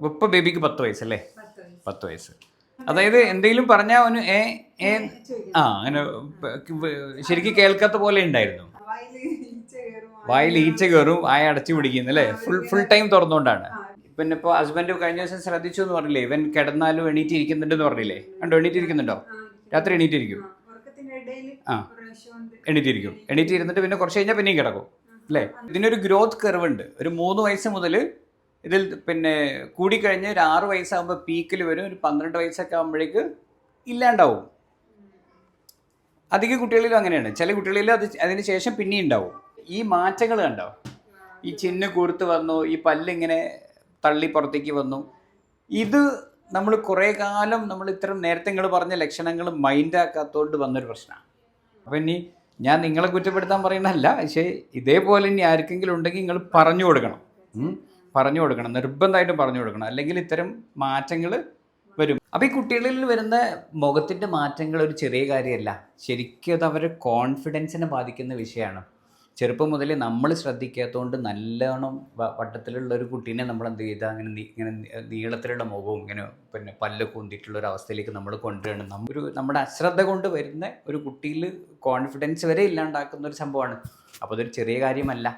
ഇപ്പൊ ബേബിക്ക് പത്ത് വയസ്സല്ലേ? പത്ത് വയസ്സ്. അതായത് എന്തെങ്കിലും പറഞ്ഞാൽ അവന് ഏ ഏ ആ അങ്ങനെ ശരിക്കും കേൾക്കാത്ത പോലെ ഉണ്ടായിരുന്നു. വായിൽ ഈച്ച കയറും ആയ അടച്ചു പിടിക്കുന്നു അല്ലേ? ഫുൾ ഫുൾ ടൈം തുറന്നുകൊണ്ടാണ്. പിന്നെ ഇപ്പോൾ ഹസ്ബൻഡ് കഴിഞ്ഞ ദിവസം ശ്രദ്ധിച്ചു എന്ന് പറഞ്ഞില്ലേ? ഇവൻ കിടന്നാലും എണീറ്റ് ഇരിക്കുന്നുണ്ടെന്ന് പറഞ്ഞില്ലേ? കണ്ടോ എണീറ്റ് ഇരിക്കുന്നുണ്ടോ രാത്രി എണീറ്റിരിക്കും. ആ, എണീറ്റിരിക്കും. എണീറ്റിരുന്നിട്ട് എണീറ്റ് ഇരുന്നിട്ട് പിന്നെ കുറച്ച് കഴിഞ്ഞാൽ പിന്നെയും കിടക്കും. അല്ലേ? ഇതിനൊരു ഗ്രോത്ത് കർവ് ഉണ്ട്. ഒരു മൂന്ന് വയസ്സ് മുതൽ ഇതിൽ പിന്നെ കൂടിക്കഴിഞ്ഞ് ഒരു ആറ് വയസ്സാകുമ്പോൾ പീക്കിൽ വരും. ഒരു പന്ത്രണ്ട് വയസ്സൊക്കെ ആകുമ്പോഴേക്ക് ഇല്ലാണ്ടാവും. അധികം കുട്ടികളിലും അങ്ങനെയാണ്. ചില കുട്ടികളിലും അത് അതിന് ശേഷം പിന്നെയും ഉണ്ടാവും. ഈ മാറ്റങ്ങൾ കണ്ടോ? ഈ ചിന്ന് കൂർത്ത് വന്നു ഈ പല്ലിങ്ങനെ തള്ളി പുറത്തേക്ക് വന്നു. ഇത് നമ്മൾ കുറേ കാലം നമ്മൾ ഇത്തരം നേരത്തെ നിങ്ങൾ പറഞ്ഞ ലക്ഷണങ്ങൾ മൈൻഡാക്കാത്തതുകൊണ്ട് വന്നൊരു പ്രശ്നമാണ് അപ്പം ഇനി ഞാൻ നിങ്ങളെ കുറ്റപ്പെടുത്താൻ പറയുന്നതല്ല. പക്ഷേ ഇതേപോലെ ഇനി ആർക്കെങ്കിലും ഉണ്ടെങ്കിൽ നിങ്ങൾ പറഞ്ഞു കൊടുക്കണം. പറഞ്ഞു കൊടുക്കണം നിർബന്ധമായിട്ടും പറഞ്ഞു കൊടുക്കണം. അല്ലെങ്കിൽ ഇത്തരം മാറ്റങ്ങൾ വരും. അപ്പം ഈ കുട്ടികളിൽ വരുന്ന മുഖത്തിന്റെ മാറ്റങ്ങൾ ഒരു ചെറിയ കാര്യമല്ല. ശരിക്കും അത് അവരുടെ കോൺഫിഡൻസിനെ ബാധിക്കുന്ന വിഷയമാണ്. ചെറുപ്പം മുതലേ നമ്മൾ ശ്രദ്ധിക്കാത്തതുകൊണ്ട് നല്ലോണം വട്ടത്തിലുള്ള ഒരു കുട്ടീനെ നമ്മൾ എന്ത് ചെയ്താൽ അങ്ങനെ ഇങ്ങനെ നീളത്തിലുള്ള മുഖവും ഇങ്ങനെ പിന്നെ പല്ല് കൂന്തിയിട്ടുള്ള ഒരു അവസ്ഥയിലേക്ക് നമ്മൾ കൊണ്ടുവരണം. നമ്മൊരു നമ്മുടെ അശ്രദ്ധ കൊണ്ട് വരുന്ന ഒരു കുട്ടിയിൽ കോൺഫിഡൻസ് വരെ ഇല്ലാണ്ടാക്കുന്ന ഒരു സംഭവമാണ്. അപ്പോൾ അതൊരു ചെറിയ കാര്യമല്ല.